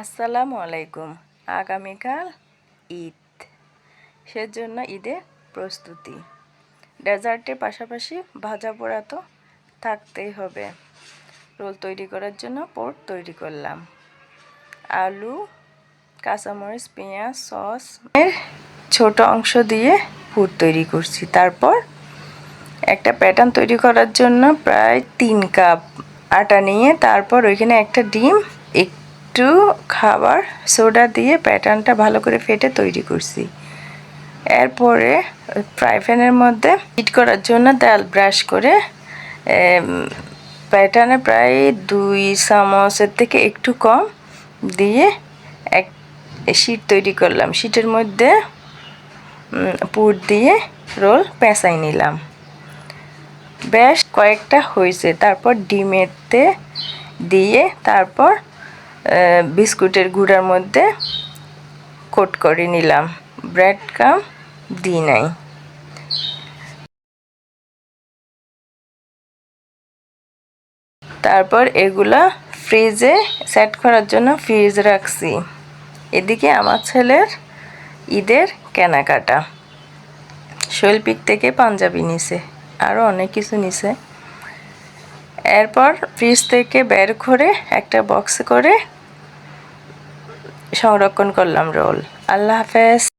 আসসালামু আলাইকুম। আগামীকাল ঈদ। সেজন্য ঈদের প্রস্তুতি। ডেজার্টের পাশাপাশি ভাজা পোড়া তো থাকতেই হবে। রোল তৈরি করার জন্য পোর্ট তৈরি করলাম। আলু, কাঁচামরিচ, পেঁয়াজ, সস এর ছোট অংশ দিয়ে পুর তৈরি করছি। তারপর একটা প্যাটার্ন তৈরি করার জন্য প্রায় তিন কাপ আটা নিয়ে তারপর ওইখানে একটা ডিম একটু খাবার সোডা দিয়ে প্যাটার্নটা ভালো করে ফেটে তৈরি করছি। এরপরে ফ্রাই প্যানের মধ্যে হিট করার জন্য তেল ব্রাশ করে প্যাটার্নে প্রায় দুই চামচের থেকে একটু কম দিয়ে এক শীট তৈরি করলাম। শীটের মধ্যে পুর দিয়ে রোল পেঁচাই নিলাম। বেশ কয়েকটা হয়েছে। তারপর ডিমেতে দিয়ে তারপর বিস্কুটের গুঁড়ার মধ্যে কোট করে নিলাম। ব্রেড কাম দিই নাই। তারপর এগুলা ফ্রিজে সেট করার জন্য ফ্রিজ রাখছি। এদিকে আমার ছেলের ঈদের কেনাকাটা। শৈল্পিক থেকে পাঞ্জাবি নিছে আরও অনেক কিছু নিছে। এরপর ফ্রিজ থেকে বের করে একটা বক্স করে সংরক্ষণ করলাম রোল আল্লাহ হাফেজ।